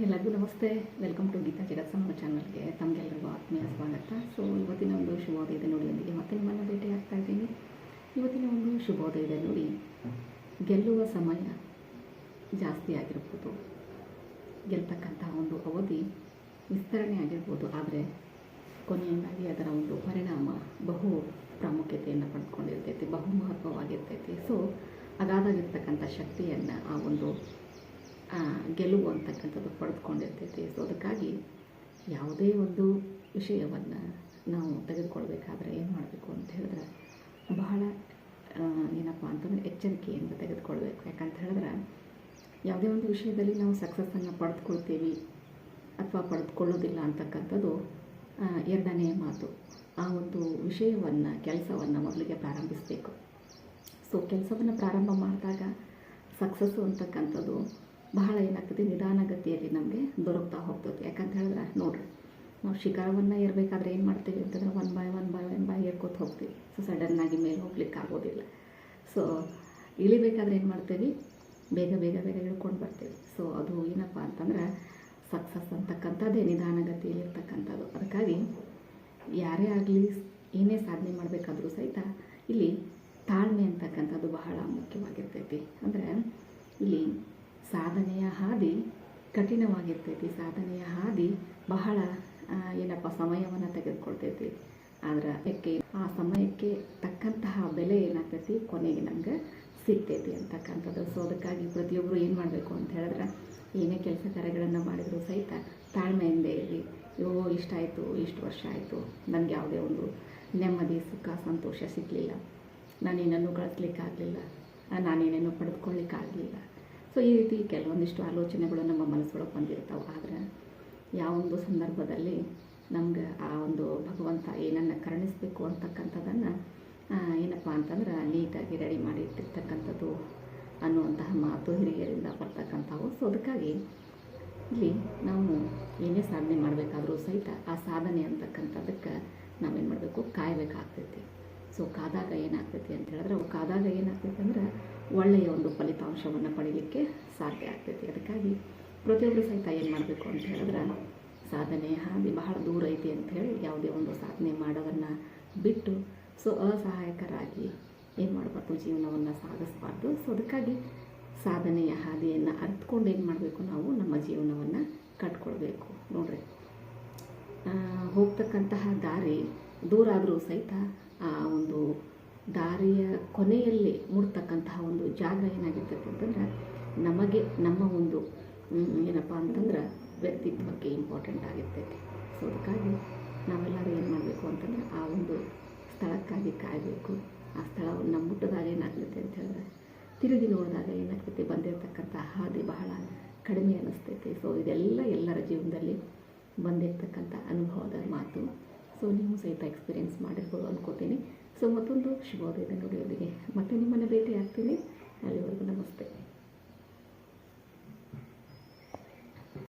ಎಲ್ಲರಿಗೂ ನಮಸ್ತೆ. Welcome to Geetha ಜಗತ್ಸಮ್ಮ ಸಮ ಚಾನಲ್ಗೆ ತಮಗೆಲ್ಲರಿಗೂ ಆತ್ಮೀಯ ಸ್ವಾಗತ. ಸೊ ಇವತ್ತಿನ ಒಂದು ಶುಭೋದಯದ ನುಡಿಯೊಂದಿಗೆ ಮತ್ತೆ ನಿಮ್ಮನ್ನು ಭೇಟಿಯಾಗ್ತಾ ಇದ್ದೀನಿ. ಇವತ್ತಿನ ಒಂದು ಶುಭೋದಯದ ನುಡಿ, ಗೆಲ್ಲುವ ಸಮಯ ಜಾಸ್ತಿ ಆಗಿರ್ಬೋದು. ಗೆಲ್ತಕ್ಕಂತಹ ಒಂದು ಅವಧಿ ವಿಸ್ತರಣೆ ಆಗಿರ್ಬೋದು. ಆದರೆ, ಕೊನೆಯಿಂದಾಗಿ ಅದರ ಒಂದು ಪರಿಣಾಮ ಬಹು ಪ್ರಾಮುಖ್ಯತೆಯನ್ನು ಪಡೆದುಕೊಂಡಿರ್ತೈತಿ ಬಹು ಮಹತ್ವವಾಗಿರ್ತೈತಿ. ಸೊ ಅಗಾಧವಿರ್ತಕ್ಕಂಥ ಶಕ್ತಿಯನ್ನು ಆ ಒಂದು ಗೆಲುವು ಅಂತಕ್ಕಂಥದ್ದು ಪಡೆದುಕೊಂಡಿರ್ತೈತಿ ಸೊ ಅದಕ್ಕಾಗಿ ಯಾವುದೇ ಒಂದು ವಿಷಯವನ್ನು ನಾವು ತೆಗೆದುಕೊಳ್ಬೇಕಾದ್ರೆ ಏನು ಮಾಡಬೇಕು ಅಂತ ಹೇಳಿದ್ರೆ ಬಹಳ ಏನಪ್ಪ ಅಂತಂದರೆ ಎಚ್ಚರಿಕೆಯಿಂದ ತೆಗೆದುಕೊಳ್ಬೇಕು. ಯಾಕಂತ ಹೇಳಿದ್ರೆ ಯಾವುದೇ ಒಂದು ವಿಷಯದಲ್ಲಿ ನಾವು ಸಕ್ಸಸ್ಸನ್ನು ಪಡೆದುಕೊಳ್ತೀವಿ ಅಥವಾ ಪಡೆದುಕೊಳ್ಳೋದಿಲ್ಲ ಅಂತಕ್ಕಂಥದ್ದು ಎರಡನೇ ಮಾತು. ಆ ಒಂದು ವಿಷಯವನ್ನು, ಕೆಲಸವನ್ನು ಮೊದಲಿಗೆ ಪ್ರಾರಂಭಿಸಬೇಕು. ಸೊ ಕೆಲಸವನ್ನು ಪ್ರಾರಂಭ ಮಾಡಿದಾಗ ಸಕ್ಸಸ್ಸು ಅಂತಕ್ಕಂಥದ್ದು ನಿಧಾನಗತಿಯಲ್ಲಿ ನಮಗೆ ದೊರಕ್ತಾ ಹೋಗ್ತದೆ. ಯಾಕಂತ ಹೇಳಿದ್ರೆ ನೋಡಿರಿ, ನಾವು ಶಿಖರವನ್ನು ಏರ್ಬೇಕಾದ್ರೆ ಏನು ಮಾಡ್ತೀವಿ ಅಂತಂದ್ರೆ one by one by one by ಏರ್ಕೋತ ಹೋಗ್ತೀವಿ. ಸೊ ಸಡನ್ನಾಗಿ ಮೇಲೆ ಹೋಗ್ಲಿಕ್ಕೆ ಆಗೋದಿಲ್ಲ. ಸೊ ಇಳಿಬೇಕಾದ್ರೆ ಏನು ಮಾಡ್ತೀವಿ? ಬೇಗ ಬೇಗ ಬೇಗ ಇಳ್ಕೊಂಡು ಬರ್ತೀವಿ. ಸೊ ಅದು ಏನಪ್ಪ ಅಂತಂದ್ರೆ ಸಕ್ಸಸ್ ಅಂತಕ್ಕಂಥದ್ದೇ ನಿಧಾನಗತಿಯಲ್ಲಿ ಇರ್ತಕ್ಕಂಥದ್ದು ಅದಕ್ಕಾಗಿ ಯಾರೇ ಆಗಲಿ ಏನೇ ಸಾಧನೆ ಮಾಡಬೇಕಾದ್ರೂ ಸಹಿತ ಇಲ್ಲಿ ತಾಳ್ಮೆ ಅಂತಕ್ಕಂಥದ್ದು ಬಹಳ ಮುಖ್ಯವಾಗಿರ್ತೈತಿ ಅಂದರೆ ಇಲ್ಲಿ ಸಾಧನೆಯ ಹಾದಿ ಕಠಿಣವಾಗಿರ್ತೈತಿ. ಸಾಧನೆಯ ಹಾದಿ ಬಹಳ ಏನಪ್ಪ, ಸಮಯವನ್ನು ತೆಗೆದುಕೊಳ್ತೈತಿ. ಆದ್ರೆ ಅದಕ್ಕೆ ಆ ಸಮಯಕ್ಕೆ ತಕ್ಕಂತಹ ಬೆಲೆ ಏನಾಗ್ತೈತಿ? ಕೊನೆಗೆ ನಮ್ಗೆ ಸಿಗ್ತೈತಿ ಅಂತಕ್ಕಂಥದ್ದು. ಸೊ ಅದಕ್ಕಾಗಿ ಪ್ರತಿಯೊಬ್ಬರು ಏನು ಮಾಡಬೇಕು ಅಂತ ಹೇಳಿದ್ರೆ, ಏನೇ ಕೆಲಸ ಕಾರ್ಯಗಳನ್ನು ಮಾಡಿದರೂ ಸಹಿತ ತಾಳ್ಮೆಯಿಂದ ಇರಲಿ ಅಯ್ಯೋ ಇಷ್ಟಾಯಿತು ಇಷ್ಟು ವರ್ಷ ಆಯಿತು ನನಗೆ ಯಾವುದೇ ಒಂದು ನೆಮ್ಮದಿ, ಸುಖ, ಸಂತೋಷ ಸಿಗಲಿಲ್ಲ. ನಾನೇನನ್ನು ಗಳಿಸ್ಲಿಕ್ಕಾಗಲಿಲ್ಲ ನಾನೇನೇನು ಪಡೆದುಕೊಳ್ಳಿಕ್ಕಾಗಲಿಲ್ಲ. ಸೊ ಈ ರೀತಿ ಕೆಲವೊಂದಿಷ್ಟು ಆಲೋಚನೆಗಳು ನಮ್ಮ ಮನಸ್ಸೊಳಗೆ ಬಂದಿರ್ತಾವೆ. ಆದರೆ, ಯಾವೊಂದು ಸಂದರ್ಭದಲ್ಲಿ ನಮ್ಗೆ ಆ ಒಂದು ಭಗವಂತ ಏನನ್ನು ಕರುಣಿಸಬೇಕು ಅಂತಕ್ಕಂಥದ್ದನ್ನು ಏನಪ್ಪ ಅಂತಂದ್ರೆ ನೀಟಾಗಿ ರೆಡಿ ಮಾಡಿ ಇಟ್ಟಿರ್ತಕ್ಕಂಥದ್ದು ಅನ್ನುವಂತಹ ಮಾತು ಹಿರಿಯರಿಂದ ಬರ್ತಕ್ಕಂಥವು. ಸೊ ಅದಕ್ಕಾಗಿ ಇಲ್ಲಿ ನಾವು ಏನೇ ಸಾಧನೆ ಮಾಡಬೇಕಾದ್ರೂ ಸಹಿತ ಆ ಸಾಧನೆ ಅಂತಕ್ಕಂಥದ್ದಕ್ಕೆ ನಾವೇನು ಮಾಡಬೇಕು? ಕಾಯಬೇಕಾಗ್ತೈತಿ. ಸೊ ಕಾದಾಗ ಏನಾಗ್ತೈತಿ ಅಂತ ಹೇಳಿದ್ರೆ ಅವು ಕಾದಾಗ ಏನಾಗ್ತೈತಿ ಅಂದ್ರೆ ಒಳ್ಳೆಯ ಒಂದು ಫಲಿತಾಂಶವನ್ನು ಪಡೀಲಿಕ್ಕೆ ಸಾಧ್ಯ ಆಗ್ತೈತಿ. ಅದಕ್ಕಾಗಿ ಪ್ರತಿಯೊಬ್ಬರು ಸಹಿತ ಏನು ಮಾಡಬೇಕು ಅಂತ ಹೇಳಿದ್ರೆ, ಸಾಧನೆ ಹಾದಿ ಬಹಳ ದೂರ ಐತಿ ಅಂತ ಹೇಳಿ ಯಾವುದೇ ಒಂದು ಸಾಧನೆ ಮಾಡೋದನ್ನು ಬಿಟ್ಟು ಸೊ ಅಸಹಾಯಕರಾಗಿ ಏನು ಮಾಡಬಾರ್ದು, ಜೀವನವನ್ನು ಸಾಗಿಸ್ಬಾರ್ದು. ಸೊ ಅದಕ್ಕಾಗಿ ಸಾಧನೆಯ ಹಾದಿಯನ್ನು ಅರ್ಥಕೊಂಡು ಏನು ಮಾಡಬೇಕು ನಾವು, ನಮ್ಮ ಜೀವನವನ್ನು ಕಟ್ಕೊಳ್ಬೇಕು. ನೋಡ್ರಿ ಹೋಗ್ತಕ್ಕಂತಹ ದಾರಿ ದೂರ ಆದರೂ ಸಹಿತ ಆ ಒಂದು ದಾರಿಯ ಕೊನೆಯಲ್ಲಿ ಮುಡ್ತಕ್ಕಂತಹ ಒಂದು ಜಾಗ ಏನಾಗಿರ್ತೈತೆ ಅಂತಂದ್ರೆ, ನಮಗೆ ನಮ್ಮ ಒಂದು ಏನಪ್ಪ ಅಂತಂದ್ರೆ ವ್ಯಕ್ತಿತ್ವಕ್ಕೆ ಇಂಪಾರ್ಟೆಂಟ್ ಆಗಿರ್ತೈತಿ. ಸೊ ಅದಕ್ಕಾಗಿ ನಾವೆಲ್ಲರೂ ಏನು ಮಾಡಬೇಕು ಅಂತಂದ್ರೆ, ಆ ಒಂದು ಸ್ಥಳಕ್ಕಾಗಿ ಕಾಯಬೇಕು. ಆ ಸ್ಥಳವನ್ನು ಮುಟ್ಟದಾಗ ಏನಾಗ್ತೈತೆ ಅಂತ ಹೇಳಿದ್ರೆ, ತಿರುಗಿ ನೋಡಿದಾಗ ಏನಾಗ್ತೈತಿ, ಬಂದಿರತಕ್ಕಂಥ ಹಾದಿ ಬಹಳ ಕಡಿಮೆ ಅನ್ನಿಸ್ತೈತಿ. ಸೊ ಇದೆಲ್ಲ ಎಲ್ಲರ ಜೀವನದಲ್ಲಿ ಬಂದಿರತಕ್ಕಂಥ ಅನುಭವದ ಮಾತು. ಸೊ ನೀವು ಸಹಿತ ಎಕ್ಸ್ಪೀರಿಯೆನ್ಸ್ ಮಾಡಿರ್ಬೋದು ಅನ್ಕೋತೀನಿ. ಸೊ ಮತ್ತೊಂದು ಶುಭೋದಯದ ನುಡಿಯೊಂದಿಗೆ ಮತ್ತೆ ನಿಮ್ಮನ್ನು ಭೇಟಿ ಆಗ್ತೀನಿ ಅಲ್ಲಿವರೆಗೂ ನಮಸ್ತೆ.